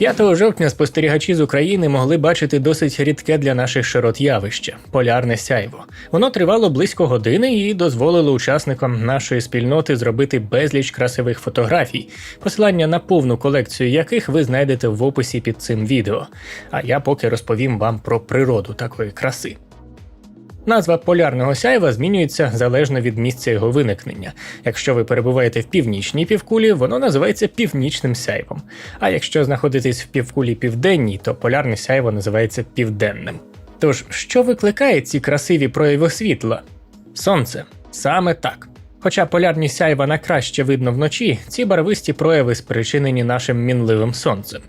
5 жовтня спостерігачі з України могли бачити досить рідке для наших широт явище полярне сяйво. Воно тривало близько години і дозволило учасникам нашої спільноти зробити безліч красивих фотографій, посилання на повну колекцію яких ви знайдете в описі під цим відео. А я поки розповім вам про природу такої краси. Назва полярного сяйва змінюється залежно від місця його виникнення. Якщо ви перебуваєте в північній півкулі, воно називається північним сяйвом. А якщо знаходитесь в півкулі південній, то полярне сяйво називається південним. Тож, що викликає ці красиві прояви світла? Сонце. Саме так. Хоча полярні сяйва найкраще видно вночі, ці барвисті прояви спричинені нашим мінливим сонцем.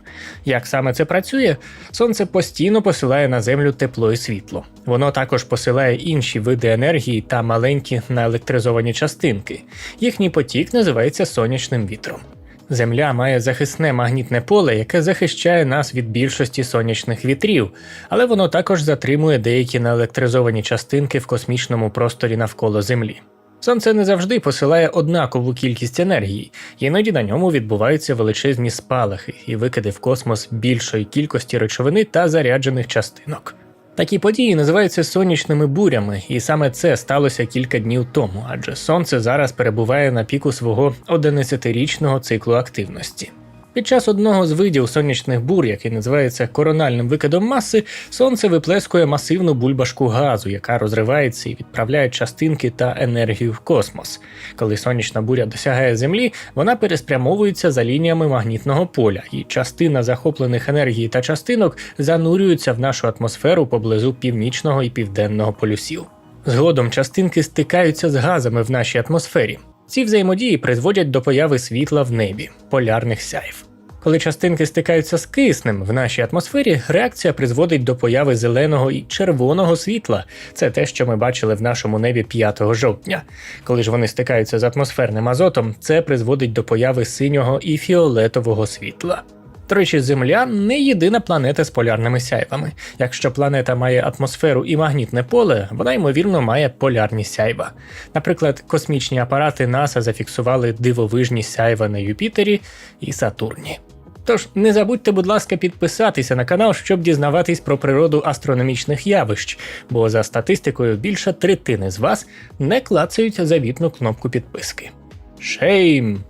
Як саме це працює? Сонце постійно посилає на землю тепло і світло. Воно також посилає інші види енергії та маленькі наелектризовані частинки. Їхній потік називається сонячним вітром. Земля має захисне магнітне поле, яке захищає нас від більшості сонячних вітрів, але воно також затримує деякі наелектризовані частинки в космічному просторі навколо Землі. Сонце не завжди посилає однакову кількість енергії, іноді на ньому відбуваються величезні спалахи і викиди в космос більшої кількості речовини та заряджених частинок. Такі події називаються сонячними бурями, і саме це сталося кілька днів тому, адже сонце зараз перебуває на піку свого 11-річного циклу активності. Під час одного з видів сонячних бур, який називається корональним викидом маси, сонце виплескує масивну бульбашку газу, яка розривається і відправляє частинки та енергію в космос. Коли сонячна буря досягає Землі, вона переспрямовується за лініями магнітного поля, і частина захоплених енергії та частинок занурюються в нашу атмосферу поблизу північного і південного полюсів. Згодом частинки стикаються з газами в нашій атмосфері. Ці взаємодії призводять до появи світла в небі, полярних сяйв. Коли частинки стикаються з киснем в нашій атмосфері, реакція призводить до появи зеленого і червоного світла. Це те, що ми бачили в нашому небі 5 жовтня. Коли ж вони стикаються з атмосферним азотом, це призводить до появи синього і фіолетового світла. До Земля не єдина планета з полярними сяйвами. Якщо планета має атмосферу і магнітне поле, вона ймовірно має полярні сяйва. Наприклад, космічні апарати НАСА зафіксували дивовижні сяйва на Юпітері і Сатурні. Тож не забудьте, будь ласка, підписатися на канал, щоб дізнаватись про природу астрономічних явищ, бо за статистикою більше третини з вас не клацають завітну кнопку підписки. Шейм!